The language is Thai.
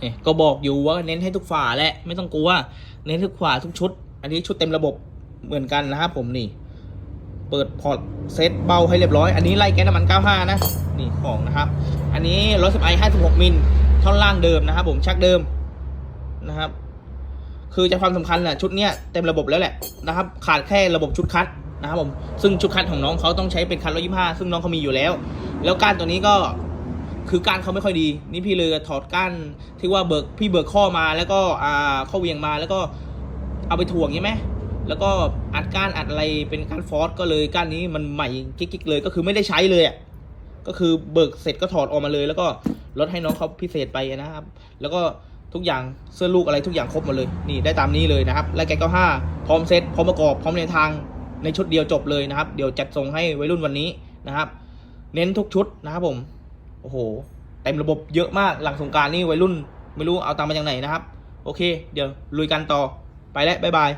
เนี่ยก็บอกอยู่ว่าเน้นให้ทุกฝาแหละไม่ต้องกลัวเน้นทุกฝาทุกชุด อันนี้ชุดเต็มระบบเหมือนกันนะครับผมนี่ เปิดพอร์ตเซตเบาให้เรียบร้อย อันนี้ไล่แก๊สน้ำมัน 95 นะ นี่ของนะครับ อันนี้รถสิบไอ56มิลท่อนล่างเดิมนะครับผมชักเดิมนะครับ คือจะความสำคัญน่ะชุดเนี้ยเต็มระบบแล้วแหละนะครับ ขาดแค่ระบบชุดคัดนะครับผมซึ่งชุดคัดของน้องเขาต้องใช้เป็นคันร้อยยี่ห้าซึ่งน้องเขามีอยู่แล้ว แล้วก้านตัวนี้ก็ คือก้านเขาไม่ค่อยดี นี่พี่เลยถอดก้านที่ว่าเบิกพี่เบิกข้อมาแล้วก็อ่าข้อเวียงมาแล้วก็เอาไปถ่วงใช่ไหมแล้วก็อัดก้านอัดอะไรเป็นก้านฟอสก็เลยก้านนี้มันใหม่กิ๊กๆเลยก็คือไม่ได้ใช้เลยอะก็คือเบิกเสร็จก็ถอดออกมาเลย แล้วก็ลดให้น้องเขาพิเศษไปนะครับ แล้วก็ทุกอย่างเสื้อลูกอะไรทุกอย่างครบหมดเลยนี่ได้ตามนี้เลยนะครับและแกก็ห้าพร้อมเซตพร้อมประกอบพร้อมในทางในชุดเดียวจบเลยนะครับ เดี๋ยวจัดส่งให้วัยรุ่นวันนี้นะครับ เน้นทุกชุดนะครับผม โอ้โหเต็มระบบเยอะมากหลังสงกรารนี่วัยรุ่น ไม่รู้เอาตังค์มาจากไหนนะครับ โอเค เดี๋ยวลุยกันต่อไปแล้วบ๊ายบาย